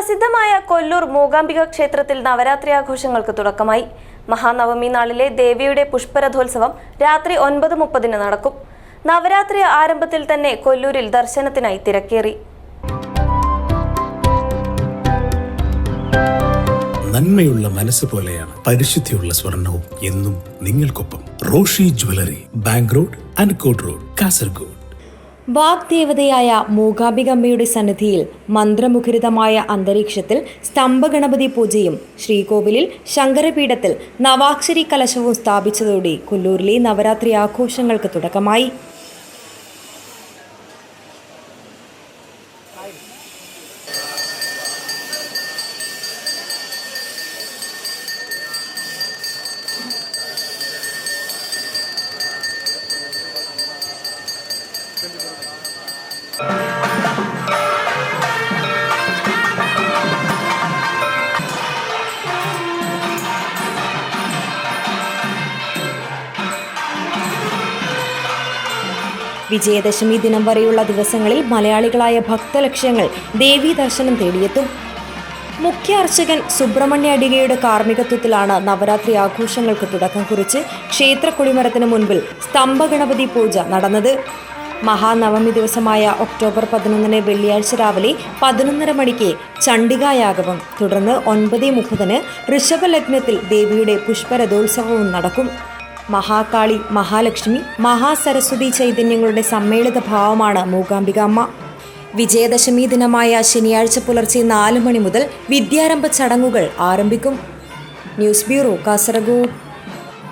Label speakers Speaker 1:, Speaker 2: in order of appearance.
Speaker 1: പ്രസിദ്ധമായ കൊല്ലൂർ മൂകാംബിക ക്ഷേത്രത്തിൽ നവരാത്രി ആഘോഷങ്ങൾക്ക് തുടക്കമായി. മഹാനവമി നാളിലെ ദേവിയുടെ പുഷ്പരഥോത്സവം രാത്രി ഒൻപത് മുപ്പതിന് നടക്കും. നവരാത്രി ആരംഭത്തിൽ തന്നെ കൊല്ലൂരിൽ ദർശനത്തിനായി തിരക്കേറി.
Speaker 2: നന്മയുള്ള മനസ്സ് പോലെയാണ് പരിശുദ്ധിയുള്ള സ്വർണവും എന്നും നിങ്ങൾക്കൊപ്പം Roshi jewellery bank road Ankot road Kasaragod.
Speaker 3: വാഗ്ദേവതയായ മൂകാംബികമ്മയുടെ സന്നിധിയിൽ മന്ത്രമുഖരിതമായ അന്തരീക്ഷത്തിൽ സ്തംഭഗണപതി പൂജയും ശ്രീകോവിലിൽ ശങ്കരപീഠത്തിൽ നവാക്ഷരി കലശവും സ്ഥാപിച്ചതോടെ കൊല്ലൂരിലെ നവരാത്രി ആഘോഷങ്ങൾക്ക് തുടക്കമായി. വിജയദശമി ദിനം വരെയുള്ള ദിവസങ്ങളിൽ മലയാളികളായ ഭക്തലക്ഷ്യങ്ങൾ ദേവീ ദർശനം തേടിയെത്തും. മുഖ്യ അർച്ചകൻ സുബ്രഹ്മണ്യ അടികയുടെ കാർമ്മികത്വത്തിലാണ് നവരാത്രി ആഘോഷങ്ങൾക്ക് തുടക്കം കുറിച്ച് ക്ഷേത്ര കൊടിമരത്തിന് മുൻപിൽ സ്തംഭഗണപതി പൂജ നടന്നത്. മഹാനവമി ദിവസമായ ഒക്ടോബർ പതിനൊന്നിന് വെള്ളിയാഴ്ച രാവിലെ പതിനൊന്നര മണിക്ക് ചണ്ഡികായാഗവും തുടർന്ന് ഒൻപത് മുപ്പതിന് ഋഷഭലഗ്നത്തിൽ ദേവിയുടെ പുഷ്പരഥോത്സവവും നടക്കും. മഹാകാളി മഹാലക്ഷ്മി മഹാസരസ്വതി ചൈതന്യങ്ങളുടെ സമ്മേളിത ഭാവമാണ് മൂകാംബിക അമ്മ. വിജയദശമി ദിനമായ ശനിയാഴ്ച പുലർച്ചെ നാല് മണി മുതൽ വിദ്യാരംഭ ചടങ്ങുകൾ ആരംഭിക്കും. News bureau Kasaragod.